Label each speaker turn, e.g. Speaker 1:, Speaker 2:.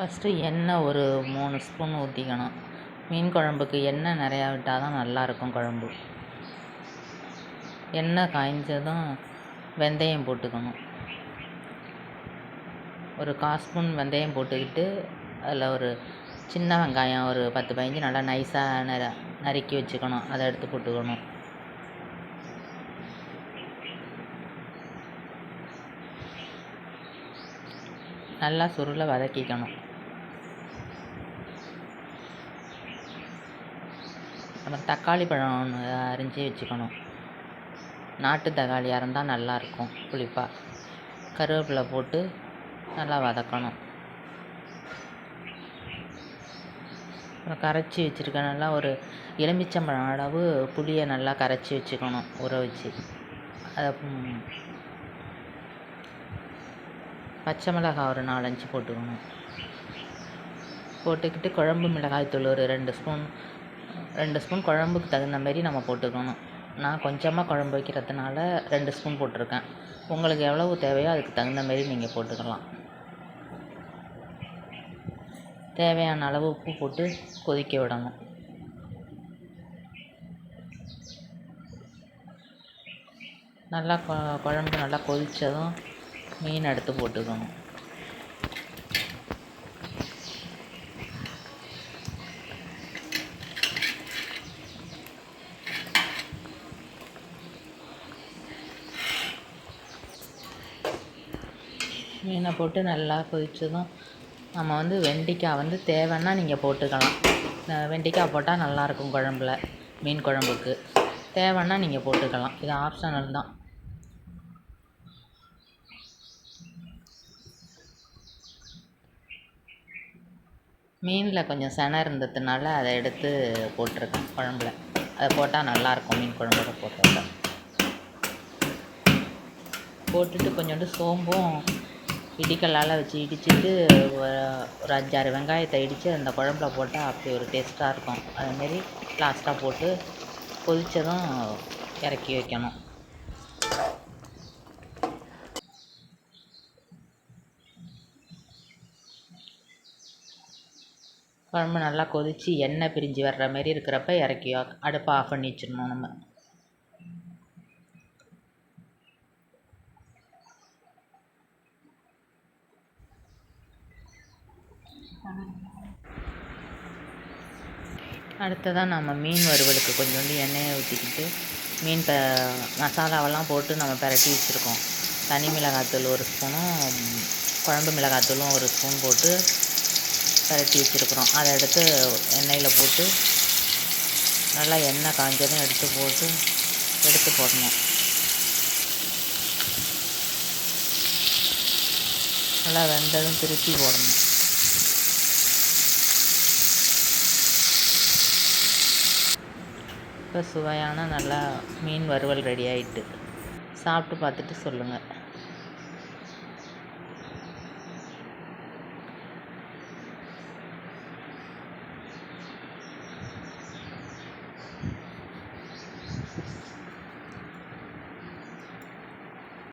Speaker 1: First எண்ணெய் ஒரு மூணு ஸ்பூன் ஊற்றிக்கணும் மீன் குழம்புக்கு எண்ணெய் நிறையா விட்டால் தான் நல்லாயிருக்கும் குழம்பு. எண்ணெய் காய்ஞ்சதும் வெந்தயம் போட்டுக்கணும். ஒரு கால் ஸ்பூன் வெந்தயம் போட்டுக்கிட்டு அதில் ஒரு சின்ன வெங்காயம் ஒரு பத்து பதினஞ்சு நல்லா நைஸாக நர நறுக்கி வச்சுக்கணும். அதை எடுத்து போட்டுக்கணும். நல்லா சுருளை வதக்கிக்கணும். அப்புறம் தக்காளி பழம் ஒன்று அரிஞ்சு வச்சுக்கணும். நாட்டு தக்காளியாக இருந்தால் நல்லாயிருக்கும் புளிப்பாக கருவேப்பிலை போட்டு நல்லா வதக்கணும். அப்புறம் கரைச்சி வச்சுருக்க நல்லா ஒரு எலுமிச்சம்பழம் அளவு புளியை நல்லா கரைச்சி வச்சுக்கணும் ஊற வச்சு. அதை பச்சை மிளகாய் ஒரு நாலஞ்சு போட்டுக்கணும். போட்டுக்கிட்டு குழம்பு மிளகாய் தூள் ஒரு ரெண்டு ஸ்பூன் ரெண்டு ஸ்பூன் குழம்புக்கு தகுந்த மாரி நம்ம போட்டுக்கணும். நான் கொஞ்சமாக குழம்பு வைக்கிறதுனால ரெண்டு ஸ்பூன் போட்டிருக்கேன். உங்களுக்கு எவ்வளவு தேவையோ அதுக்கு தகுந்த மாரி நீங்கள் போட்டுக்கலாம். தேவையான அளவு உப்பு போட்டு கொதிக்க விடணும். நல்லா குழம்பு நல்லா கொதித்ததும் மீன் எடுத்து போட்டுக்கணும். மீனை போட்டு நல்லா கொதித்ததும் நம்ம வந்து வெண்டைக்காய் வந்து தேவைன்னா நீங்கள் போட்டுக்கலாம். வெண்டைக்காய் போட்டால் நல்லாயிருக்கும் குழம்புல மீன் குழம்புக்கு. தேவைன்னா நீங்கள் போட்டுக்கலாம். இது ஆப்ஷனல் தான். மீனில் கொஞ்சம் செனை இருந்ததுனால அதை எடுத்து போட்டிருக்கேன் குழம்புல. அதை போட்டால் நல்லாயிருக்கும் மீன் குழம்போட போட்டோட போட்டுட்டு கொஞ்சோண்டு சோம்பும் இடிக்கல்லால் வச்சு இடிச்சிட்டு ஒரு அஞ்சாறு வெங்காயத்தை இடித்து அந்த குழம்புல போட்டால் அப்படி ஒரு டேஸ்ட்டாக இருக்கும். அதுமாரி லாஸ்ட்டாக போட்டு கொதித்ததும் இறக்கி வைக்கணும். குழம்பு நல்லா கொதித்து எண்ணெய் பிரிஞ்சு வர்ற மாரி இருக்கிறப்ப இறக்கி அடுப்பை ஆஃப் பண்ணி வச்சிடணும் நம்ம. அடுத்ததாக நம்ம மீன் வறுவலுக்கு கொஞ்சோண்டு எண்ணெயை ஊற்றிக்கிட்டு மீன் ப மசாலாவெல்லாம் போட்டு நம்ம பிரட்டி வச்சுருக்கோம். தனி மிளகாத்தூள் ஒரு ஸ்பூனும் குழம்பு மிளகாத்தூளும் ஒரு ஸ்பூன் போட்டு பிரட்டி வச்சுருக்குறோம். அதை எடுத்து எண்ணெயில் போட்டு நல்லா எண்ணெய் காஞ்சதும் எடுத்து போட்டு எடுத்து போடணும். நல்லா வெந்ததும் திருப்பி போடணும். இப்போ சுவையான நல்லா மீன் வறுவல் ரெடி ஆகிட்டு சாப்பிட்டு பார்த்துட்டு சொல்லுங்கள்